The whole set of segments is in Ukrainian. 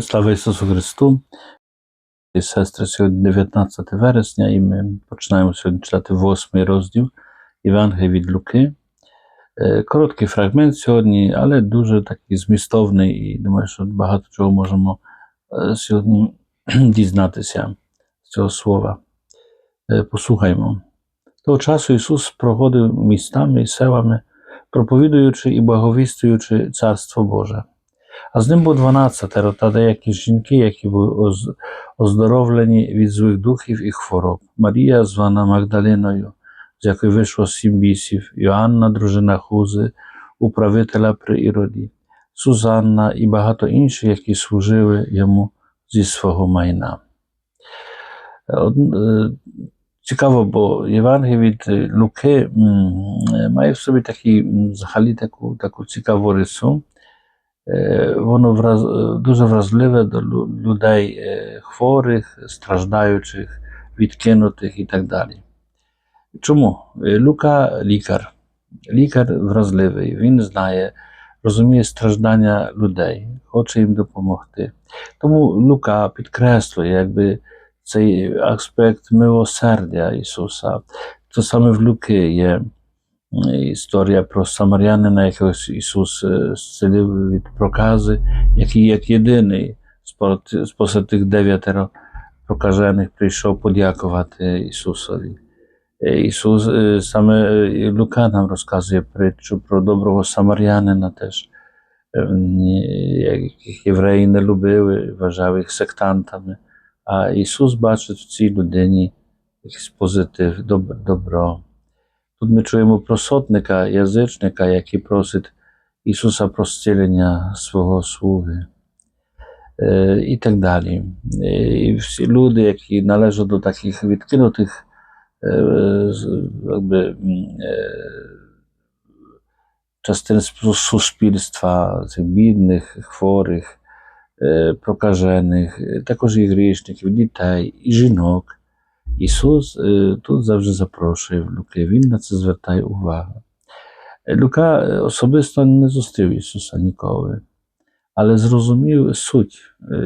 Слава, Ісусу Христу! І сестри, сьогодні 19 вересня, і ми починаємо сьогодні читати восьмий розділ Євангелія від Луки. Е, Короткий фрагмент сьогодні, але дуже такий змістовний, і думаю, що багато чого можемо е, сьогодні дізнатися з цього слова. Е, Послухаймо. Того часу Ісус проходив містами і селами, проповідуючи і благовістуючи Царство Боже. А з ним було дванадцятеро та деякі жінки, які були оздоровлені від злих духів і хвороб. Марія, звана Магдалиною, з якої вийшло сім бісів, Йоанна, дружина Хузи, управителя при Іроді, Сузанна і багато інших, які служили йому зі свого майна. Е, Цікаво, бо Євангеліє від Луки має в собі такі, взагалі таку, таку цікаву рису. Е, Воно враз, е, дуже вразливе до людей е, хворих, страждаючих, відкинутих і так далі. Чому? Лука лікар. Лікар вразливий, він знає, розуміє страждання людей, хоче їм допомогти. Тому Лука підкреслює якби цей аспект милосердя Ісуса. То саме в Луки є історія про самарянина, якого Ісус е, зцілив від прокази, який як єдиний з посеред тих дев'ятеро прокажених прийшов подякувати Ісусові. Е, Ісус е, саме Лука нам розказує притчу про доброго самарянина теж, е, яких євреї не любили, вважали їх сектантами. А Ісус бачить в цій людині якийсь позитив, доб- добро. Тут ми чуємо про сотника, язичника, який просить Ісуса про зцілення свого слуги. Е, І так далі. Е, І всі люди, які належать до таких відкинутих е, з- якби, м, е, частин су- суспільства, цих бідних, хворих, е, прокажених, е, також і грішників, дітей, і жінок. Ісус е, тут завжди запрошує в Луки, Він на це звертає увагу. Е, Лука е, особисто не зустрів Ісуса ніколи, але зрозумів суть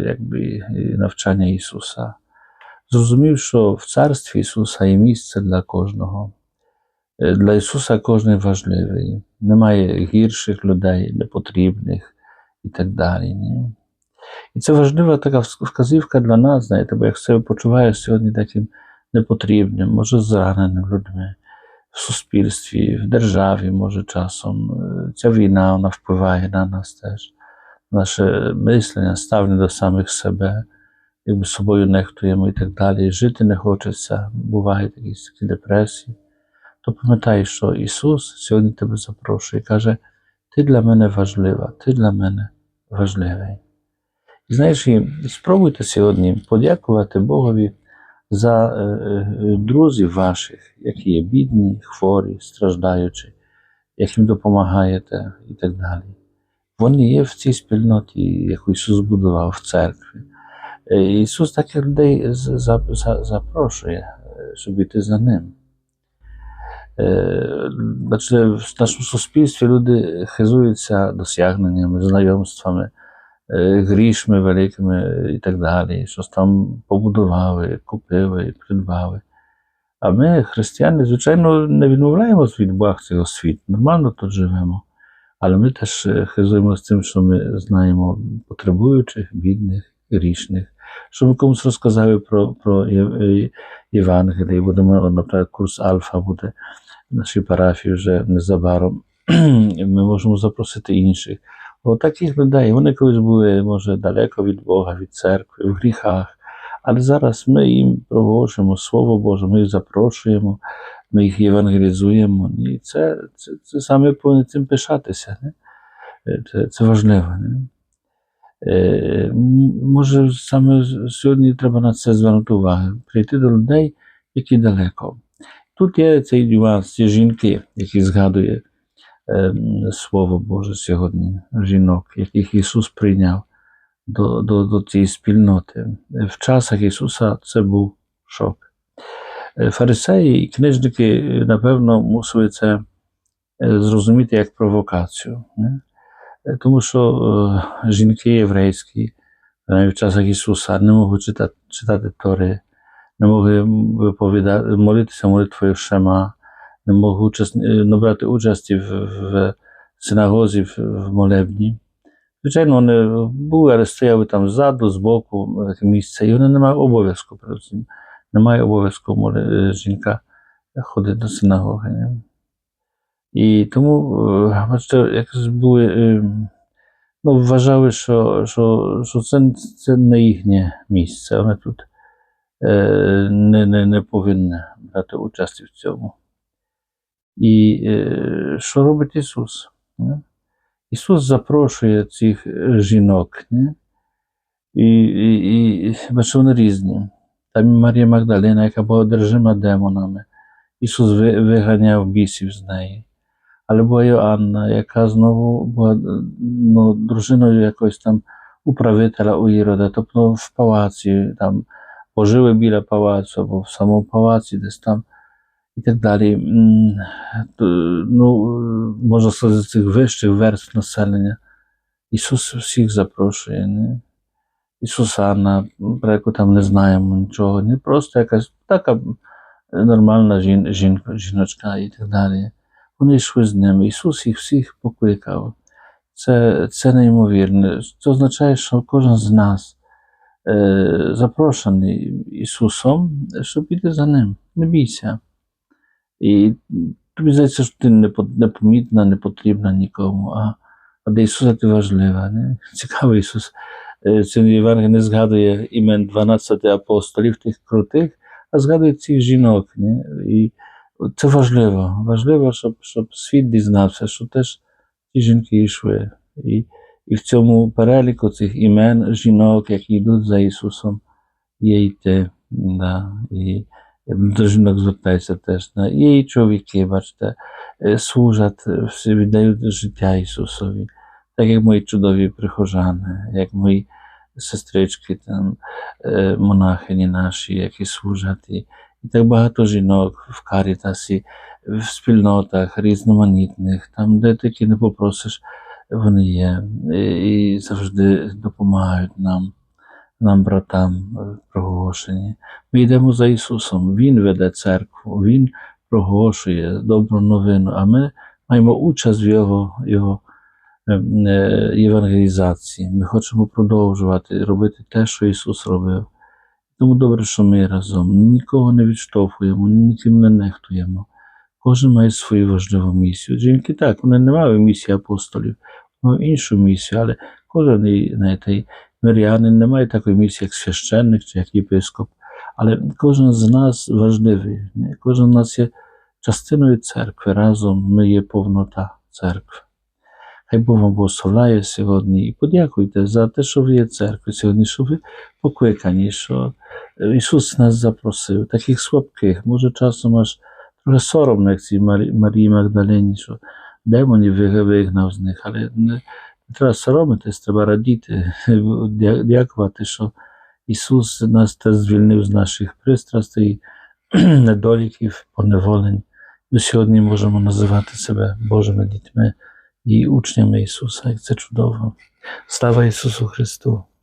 якби, навчання Ісуса. Зрозумів, що в царстві Ісуса є місце для кожного. Для Ісуса кожен важливий. Немає гірших людей, непотрібних і так далі. Ні? І це важлива така вказівка для нас, знаєте, бо як себе почуваєш сьогодні таким непотрібним, може зраненим людьми в суспільстві, в державі, може часом. Е, Ця війна вона впливає на нас теж, наше мислення, ставлення до самих себе, якби собою нехтуємо і так далі. Жити не хочеться, бувають якісь такі депресії. То пам'ятай, що Ісус сьогодні тебе запрошує і каже: Ти для мене важлива, ти для мене важливий. І знаєш, спробуйте сьогодні подякувати Богові за е, е, друзів ваших, які є бідні, хворі, страждаючі, яким допомагаєте і так далі. Вони є в цій спільноті, яку Ісус збудував в церкві. Е, Ісус таких людей запрошує, е, щоб йти за ним. Е, Бачите, в нашому суспільстві люди хизуються досягненнями, знайомствами, е, грішми великими і так далі, щось там побудували, купили, придбали. А ми, християни, звичайно, не відмовляємося від благ цього світу. Нормально тут живемо. Але ми теж е, хизуємося тим, що ми знаємо потребуючих, бідних, грішних. Що ми комусь розказали про, про е, Євангеліє, будемо, наприклад, курс Альфа буде в нашій парафії вже незабаром. Ми можемо запросити інших. От таких людей, вони колись були, може, далеко від Бога, від церкви, в гріхах. Але зараз ми їм проголошуємо Слово Боже, ми їх запрошуємо, ми їх євангелізуємо. І це, це, це саме повинні цим пишатися. Не? Е, Це, це важливо. Не? Е, може, саме сьогодні треба на це звернути увагу, прийти до людей, які далеко. Тут є цей нюанс, ці жінки, які згадує Слово Боже сьогодні, жінок, яких Ісус прийняв до, до, до цієї спільноти. В часах Ісуса це був шок. Е, Фарисеї і книжники, е, напевно, мусили це е, зрозуміти як провокацію. Не? Е, Тому що е, жінки єврейські Навіть в часах Ісуса не могли читати, читати Тори, не могли молитися молитвою Шема, не могли учасні, ну, брати участі в, в синагозі, в, в молебні. Звичайно, вони були, але стояли там ззаду, збоку, таке місце, і вони не мають обов'язку. Немає обов'язку моли- жінка ходити до синагоги. Не? І тому, е, бачите, якось були, е, ну, вважали, що, що, що це, це не їхнє місце. Вони тут е, не, не, не повинні брати участь в цьому. І е, що робить Ісус? Не? Ісус запрошує цих е, жінок? І, і, і бачите, вони різні. Там і Марія Магдалина, яка була одержима демонами. Ісус ви- виганяв бісів з неї. Але була Йоанна, яка знову була ну, дружиною якогось там управителя у Ірода, тобто в палаці, там пожили біля палацу, або в самому палаці, десь там і так далі. Ну, можна сказати, з цих вищих верств населення. Ісус всіх запрошує. Не? Ісус Анна, про яку там не знаємо нічого, не просто якась така нормальна жін, жінка, жіночка і так далі. Вони йшли з ним. Ісус їх всіх покликав. Це, це неймовірне. Це означає, що кожен з нас е, запрошений Ісусом, щоб піти за ним. Не бійся. І тобі здається, що ти не по- непомітна, не потрібна нікому, а, а для Ісуса ти важлива. Не? Цікаво, Ісус е, в цьому Євангелії не згадує імен 12 апостолів, тих крутих, а згадує цих жінок. Не? І це важливо. Важливо, щоб, щоб світ дізнався, що теж ті жінки йшли. І, і в цьому переліку цих імен жінок, які йдуть за Ісусом, є і ти. Да. І до жінок звертається теж. Є і чоловіки, бачите, е, служать, е, віддають життя Ісусові, так як мої чудові прихожани, як мої сестрички, там, е, монахині наші, які служать. І, і так багато жінок в карітасі, в спільнотах різноманітних, там, де тільки не попросиш, вони є. І завжди допомагають нам, нам, братам, проголошені. Ми йдемо за Ісусом, Він веде церкву, Він проголошує добру новину, а ми маємо участь в Його, його е, е, євангелізації. Ми хочемо продовжувати робити те, що Ісус робив. Тому добре, що ми разом нікого не відштовхуємо, ніким не нехтуємо. Кожен має свою важливу місію. Жінки так, вони не мали місії апостолів, мають іншу місію, але кожен знаєте, і мирянин не має такої місії, як священник чи як єпископ. Але кожен з нас важливий. не? Кожен з нас є частиною церкви. Разом ми є повнота церкви. Хай Бог вам благословляє сьогодні і подякуйте за те, що ви є церквою сьогодні, що ви покликані, що Ісус нас запросив, таких слабких, може часом аж трохи соромно, як цій Марі- Марії Магдалині, що демонів ви- вигнав з них, але не, не треба соромитись, треба радіти, дякувати, що Ісус нас теж звільнив з наших пристрастей, недоліків, поневолень. Ми сьогодні можемо називати себе Божими дітьми і учнями Ісуса, і це чудово. Слава Ісусу Христу!